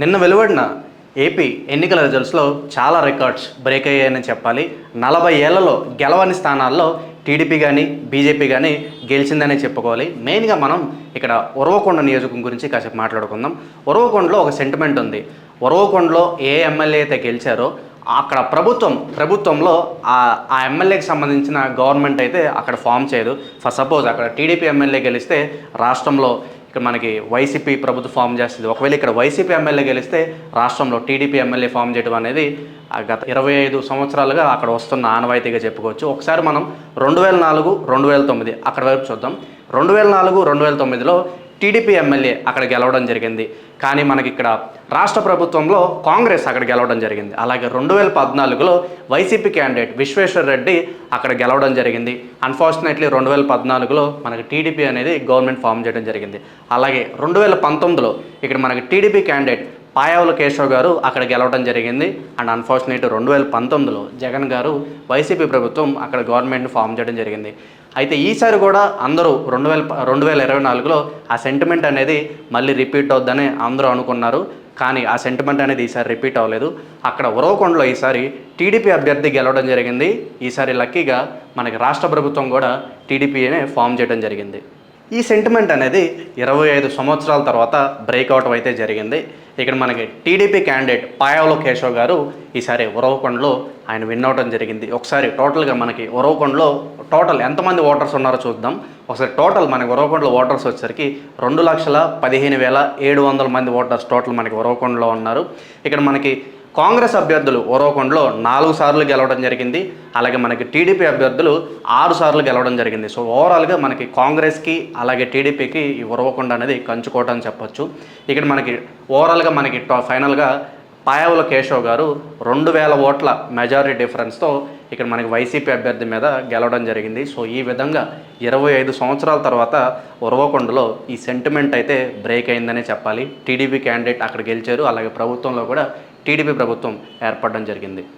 నిన్న వెలువడిన ఏపీ ఎన్నికల రిజల్ట్స్లో చాలా రికార్డ్స్ బ్రేక్ అయ్యాయని చెప్పాలి. నలభై ఏళ్ళలో గెలవని స్థానాల్లో టీడీపీ కానీ బీజేపీ కానీ గెలిచిందనే చెప్పుకోవాలి. మెయిన్గా మనం ఇక్కడ ఉరవకొండ నియోజకం గురించి కాసేపు మాట్లాడుకుందాం. ఉరవకొండలో ఒక సెంటిమెంట్ ఉంది. ఉరవకొండలో ఏ ఎమ్మెల్యే అయితే గెలిచారో అక్కడ ప్రభుత్వం ప్రభుత్వంలో ఆ ఎమ్మెల్యేకి సంబంధించిన గవర్నమెంట్ అయితే అక్కడ ఫామ్ చేయదు. ఫర్ సపోజ్ అక్కడ టీడీపీ ఎమ్మెల్యే గెలిస్తే రాష్ట్రంలో మనకి వైసీపీ ప్రభుత్వం ఫామ్ చేస్తుంది. ఒకవేళ ఇక్కడ వైసీపీ ఎమ్మెల్యే గెలిస్తే రాష్ట్రంలో టీడీపీ ఎమ్మెల్యే ఫామ్ చేయడం అనేది గత ఇరవై ఐదు సంవత్సరాలుగా అక్కడ వస్తున్న ఆనవాయితీగా చెప్పుకోవచ్చు. ఒకసారి మనం రెండు వేల నాలుగు రెండు వేల తొమ్మిది అక్కడ వైపు చూద్దాం. రెండు వేల నాలుగు రెండు వేల తొమ్మిదిలో టీడీపీ ఎమ్మెల్యే అక్కడ గెలవడం జరిగింది. కానీ మనకి ఇక్కడ రాష్ట్ర ప్రభుత్వంలో కాంగ్రెస్ అక్కడ గెలవడం జరిగింది. అలాగే రెండు వేల పద్నాలుగులో వైసీపీ క్యాండిడేట్ విశ్వేశ్వర్ రెడ్డి అక్కడ గెలవడం జరిగింది. అన్ఫార్చునేట్లీ రెండు వేల పద్నాలుగులో మనకి టీడీపీ అనేది గవర్నమెంట్ ఫామ్ చేయడం జరిగింది. అలాగే రెండు వేల పంతొమ్మిదిలో ఇక్కడ మనకి టీడీపీ క్యాండిడేట్ పాయావుల కేశవ్ గారు అక్కడ గెలవడం జరిగింది. అండ్ అన్ఫార్చునేట్ రెండు వేల పంతొమ్మిదిలో జగన్ గారు వైసీపీ ప్రభుత్వం అక్కడ గవర్నమెంట్ని ఫామ్ చేయడం జరిగింది. అయితే ఈసారి కూడా అందరూ రెండు వేల రెండు వేల ఇరవై నాలుగులో ఆ సెంటిమెంట్ అనేది మళ్ళీ రిపీట్ అవుద్దని అందరూ అనుకున్నారు. కానీ ఆ సెంటిమెంట్ అనేది ఈసారి రిపీట్ అవ్వలేదు. అక్కడ ఉరవకొండలో ఈసారి టీడీపీ అభ్యర్థి గెలవడం జరిగింది. ఈసారి లక్కీగా మనకి రాష్ట్ర ప్రభుత్వం కూడా టీడీపీనే ఫామ్ చేయడం జరిగింది. ఈ సెంటిమెంట్ అనేది ఇరవై ఐదు సంవత్సరాల తర్వాత బ్రేక్అవుట్ అయితే జరిగింది. ఇక్కడ మనకి టీడీపీ క్యాండిడేట్ పాయావుల కేశవ్ గారు ఈసారి ఉరవకొండలో ఆయన విన్ అవడం జరిగింది. ఒకసారి టోటల్గా మనకి ఉరవకొండలో టోటల్ ఎంతమంది ఓటర్స్ ఉన్నారో చూద్దాం. ఒకసారి టోటల్ మనకి ఉరవకొండలో ఓటర్స్ వచ్చేసరికి రెండు లక్షల పదిహేను వేల ఏడు వందల మంది ఓటర్స్ టోటల్ మనకి ఉరవకొండలో ఉన్నారు. ఇక్కడ మనకి కాంగ్రెస్ అభ్యర్థులు ఓరవకొండలో నాలుగు సార్లు గెలవడం జరిగింది. అలాగే మనకి టీడీపీ అభ్యర్థులు ఆరు సార్లు గెలవడం జరిగింది. సో ఓవరాల్గా మనకి కాంగ్రెస్కి అలాగే టీడీపీకి ఈ ఉరవకొండ అనేది కంచుకోవటం చెప్పొచ్చు. ఇక్కడ మనకి ఓవరాల్గా మనకి టా- ఫైనల్గా పాయావుల కేశవ్ గారు రెండు వేల ఓట్ల మెజారిటీ డిఫరెన్స్తో ఇక్కడ మనకి వైసీపీ అభ్యర్థి మీద గెలవడం జరిగింది. సో ఈ విధంగా ఇరవై ఐదు సంవత్సరాల తర్వాత ఉరవకొండలో ఈ సెంటిమెంట్ అయితే బ్రేక్ అయిందనే చెప్పాలి. టీడీపీ క్యాండిడేట్ అక్కడ గెలిచారు. అలాగే ప్రభుత్వంలో కూడా టీడీపీ ప్రభుత్వం ఏర్పడడం జరిగింది.